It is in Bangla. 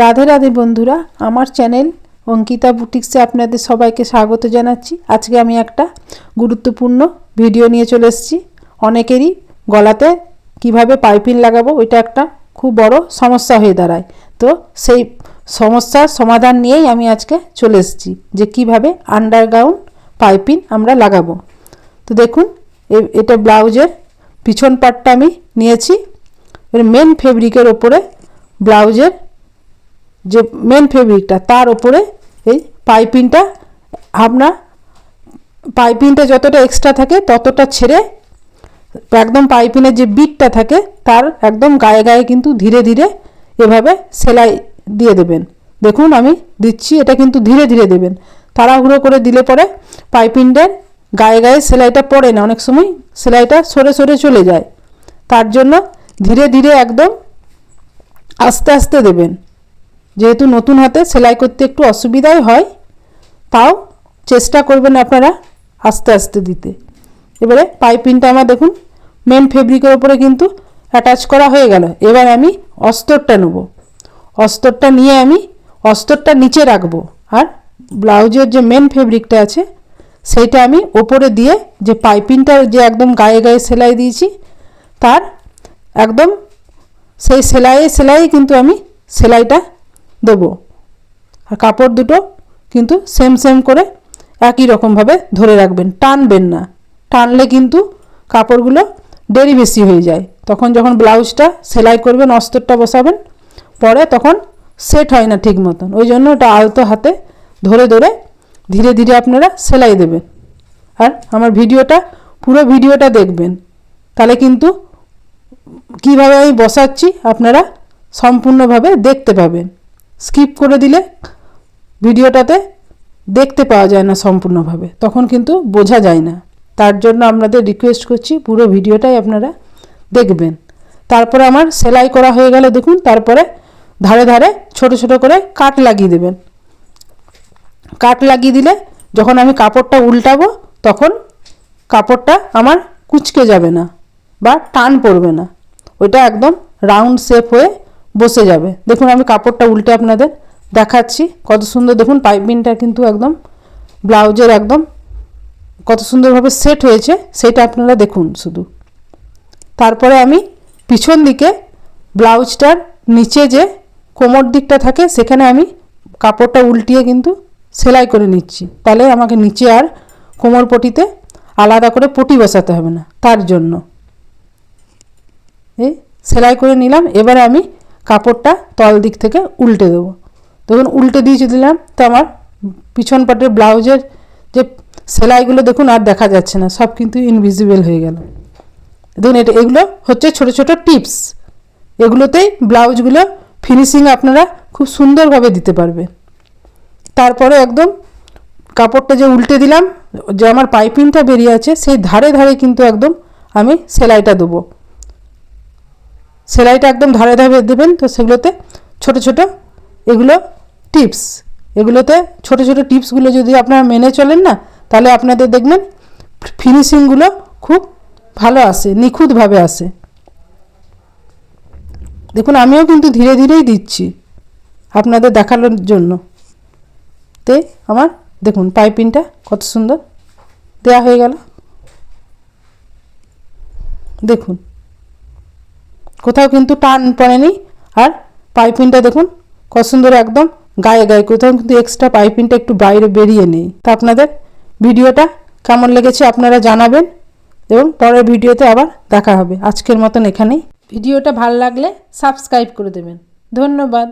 রাধে রাধে বন্ধুরা, আমার চ্যানেল অঙ্কিতা বুটিক্সে আপনাদের সবাইকে স্বাগত জানাচ্ছি। আজকে আমি একটা গুরুত্বপূর্ণ ভিডিও নিয়ে চলে এসেছি। অনেকেরই গলাতে কীভাবে পাইপিং লাগাবো, ওইটা একটা খুব বড় সমস্যা হয়ে দাঁড়ায়। তো সেই সমস্যার সমাধান নিয়েই আমি আজকে চলে এসেছি, যে কীভাবে আন্ডারগ্রাউন্ড পাইপিং আমরা লাগাবো। তো দেখুন এটা ব্লাউজের পিছন পাটটা আমি নিয়েছি। মেন ফেব্রিকের ওপরে ব্লাউজের যে মেন ফেব্রিকটা তার ওপরে এই পাইপিংটা আপনার পাইপিংটা যতটা এক্সট্রা থাকে ততটা ছেড়ে একদম পাইপিংয়ের যে বিটটা থাকে তার একদম গায়ে গায়ে কিন্তু ধীরে ধীরে এভাবে সেলাই দিয়ে দেবেন। দেখুন আমি দিচ্ছি, এটা কিন্তু ধীরে ধীরে দেবেন। তাড়াহুড়ো করে দিলে পরে পাইপিংটার গায়ে গায়ে সেলাইটা পড়ে না, অনেক সময় সেলাইটা সরে সরে চলে যায়। তার জন্য ধীরে ধীরে একদম আস্তে আস্তে দেবেন। যেহেতু নতুন হাতে সেলাই করতে একটু অসুবিধাই হয়, তাও চেষ্টা করবেন আপনারা আস্তে আস্তে দিতে। এবারে পাইপিংটা আমার দেখুন মেন ফেব্রিকের ওপরে কিন্তু অ্যাটাচ করা হয়ে গেল। এবার আমি অস্তরটা নেব। অস্তরটা নিয়ে আমি অস্তরটা নিচে রাখব। আর ব্লাউজের যে মেন ফেব্রিকটা আছে, সেইটা আমি ওপরে দিয়ে যে পাইপিংটা যে একদম গায়ে গায়ে সেলাই দিয়েছি, তার একদম সেই সেলাইয়ে সেলাই কিন্তু আমি সেলাইটা দেবো। আর কাপড় দুটো কিন্তু সেম সেম করে একই রকমভাবে ধরে রাখবেন, টানবেন না। টানলে কিন্তু কাপড়গুলো দেরি বেশি হয়ে যায়। তখন যখন ব্লাউজটা সেলাই করবেন, অস্তরটা বসাবেন, পরে তখন সেট হয় না ঠিক মতন। ওই জন্য ওটা আলতো হাতে ধরে ধরে ধীরে ধীরে আপনারা সেলাই দেবেন। আর আমার ভিডিওটা, পুরো ভিডিওটা দেখবেন। তাহলে কিন্তু কীভাবে আমি বসাচ্ছি আপনারা সম্পূর্ণভাবে দেখতে পাবেন। স্কিপ করে দিলে ভিডিওটাতে দেখতে পাওয়া যায় না সম্পূর্ণভাবে। তখন কিন্তু বোঝা যায় না। তার জন্য আপনাদের রিকোয়েস্ট করছি পুরো ভিডিওটাই আপনারা দেখবেন। তারপরে আমার সেলাই করা হয়ে গেলে দেখুন, তারপরে ধারে ধারে ছোট ছোট করে কাট লাগিয়ে দেবেন। কাট লাগিয়ে দিলে যখন আমি কাপড়টা উল্টাবো, তখন কাপড়টা আমার কুচকে যাবে না বা টান পড়বে না। ওইটা একদম রাউন্ড শেপ হয়ে বসে যাবে। দেখুন, আমি কাপড়টা উল্টে আপনাদের দেখাচ্ছি। কত সুন্দর, দেখুন পাইপিংটা কিন্তু একদম, ব্লাউজের একদম কত সুন্দরভাবে সেট হয়েছে, সেটা আপনারা দেখুন শুধু। তারপরে আমি পিছন দিকে ব্লাউজটার নিচে যে কোমর দিকটা থাকে, সেখানে আমি কাপড়টা উল্টিয়ে কিন্তু সেলাই করে নিচ্ছি। তাহলে আমাকে নিচে আর কোমর পটিতে আলাদা করে পটি বসাতে হবে না, তার জন্য। এই সেলাই করে নিলাম, এবারে আমি কাপড়টা তল দিক থেকে উল্টে দেবো। দেখুন, উল্টে দিয়ে দিলাম, তো আমার পিছন পাটের ব্লাউজের যে সেলাইগুলো দেখুন আর দেখা যাচ্ছে না, সব কিন্তু ইনভিজিবল হয়ে গেল। দেখুন, এটা, এগুলো হচ্ছে ছোট ছোট টিপস। এগুলোতেই ব্লাউজগুলো ফিনিশিং আপনারা খুব সুন্দরভাবে দিতে পারবেন। তারপরে একদম কাপড়টা যে উল্টে দিলাম, যে আমার পাইপিংটা বেরিয়ে আছে, সেই ধারে ধারে কিন্তু একদম আমি সেলাইটা দেবো। সেলাইটা একদম ধারে ধারে দেবেন, তো সেগুলোতে ছোট ছোট এগুলো টিপস। এগুলোতে ছোট ছোট টিপসগুলো যদি আপনারা মেনে চলেন না, তাহলে আপনাদের দেখবেন ফিনিশিংগুলো খুব ভালো আসে, নিখুঁতভাবে আসে। দেখুন, আমিও কিন্তু ধীরে ধীরেই দিচ্ছি আপনাদের দেখানোর জন্য। তে আমার, দেখুন, পাইপিংটা কত সুন্দর। দেয়া হয়ে গেল। দেখুন কোথাও কিন্তু টান পড়েনি। আর পাইপিংটা দেখুন, কত সুন্দর একদম গায়ে গায়ে, কোথাও কিন্তু এক্সট্রা পাইপিংটা একটু বাইরে বেরিয়ে নেই। তা আপনাদের ভিডিওটা কেমন লেগেছে আপনারা জানাবেন এবং পরের ভিডিওতে আবার দেখা হবে। আজকের মতন এখানেই। ভিডিওটা ভালো লাগলে সাবস্ক্রাইব করে দেবেন। ধন্যবাদ।